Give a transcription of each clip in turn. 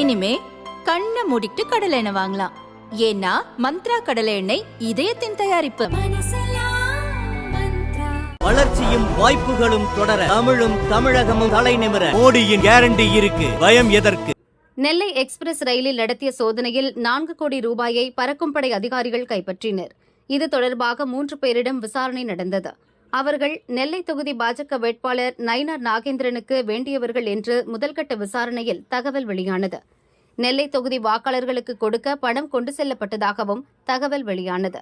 இனிமே கண்ணை மூடிட்டு கடலை எண்ணெய் வாங்கலாம். ஏன்னா மந்த்ரா கடலை எண்ணெய் இதயத்தின் தயாரிப்பு. வளர்ச்சியும் வாய்ப்புகளும் தொடர தமிழும் தமிழகமும் தலைநிமிர மோடியின் கேரண்டி இருக்கு. பயம் எதற்கு? நெல்லை எக்ஸ்பிரஸ் ரயிலில் நடத்திய சோதனையில் நான்கு கோடி ரூபாயை பறக்கும் படை அதிகாரிகள் கைப்பற்றினர். இது தொடர்பாக மூன்று பேரிடம் விசாரணை நடந்தது. அவர்கள் நெல்லை தொகுதி பாஜக வேட்பாளர் நயினார் நாகேந்திரனுக்கு வேண்டியவர்கள் என்று முதல்கட்ட விசாரணையில் தகவல் வெளியானது. நெல்லை தொகுதி வாக்காளர்களுக்கு கொடுக்க பணம் கொண்டு செல்லப்பட்டதாகவும் தகவல் வெளியானது.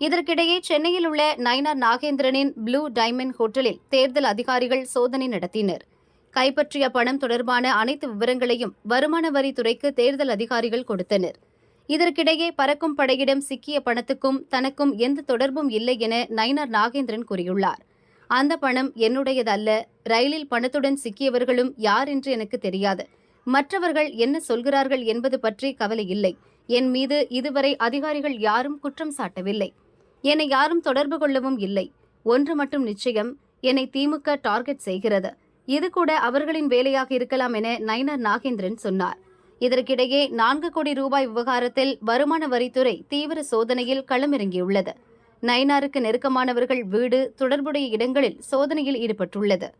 இதற்கிடையே சென்னையில் உள்ள நயினார் நாகேந்திரனின் ப்ளூ டைமண்ட் ஹோட்டலில் தேர்தல் அதிகாரிகள் சோதனை நடத்தினர். கைப்பற்றிய பணம் தொடர்பான அனைத்து விவரங்களையும் வருமான வரித்துறைக்கு தேர்தல் அதிகாரிகள் கொடுத்தனர். இதற்கிடையே பறக்கும் படையிடம் சிக்கிய பணத்துக்கும் தனக்கும் எந்த தொடர்பும் இல்லை என நயினார் நாகேந்திரன் கூறியுள்ளார். அந்த பணம் என்னுடையதல்ல ரயிலில் பணத்துடன் சிக்கியவர்களும் யார் என்று எனக்கு தெரியாது. மற்றவர்கள் என்ன சொல்கிறார்கள் என்பது பற்றி கவலை இல்லை. என் மீது இதுவரை அதிகாரிகள் யாரும் குற்றம் சாட்டவில்லை. என்னை யாரும் தொடர்பு கொள்ளவும் இல்லை. ஒன்று மட்டும் நிச்சயம் என்னை திமுக டார்கெட் செய்கிறது. இது கூட அவர்களின் வேலையாக இருக்கலாம் என நயினார் நாகேந்திரன் சொன்னார். இதற்கிடையே நான்கு கோடி ரூபாய் விவகாரத்தில் வருமான வரித்துறை தீவிர சோதனையில் களமிறங்கியுள்ளது. நயினாருக்கு நெருக்கமானவர்கள் வீடு தொடர்புடைய இடங்களில் சோதனையில் ஈடுபட்டுள்ளது.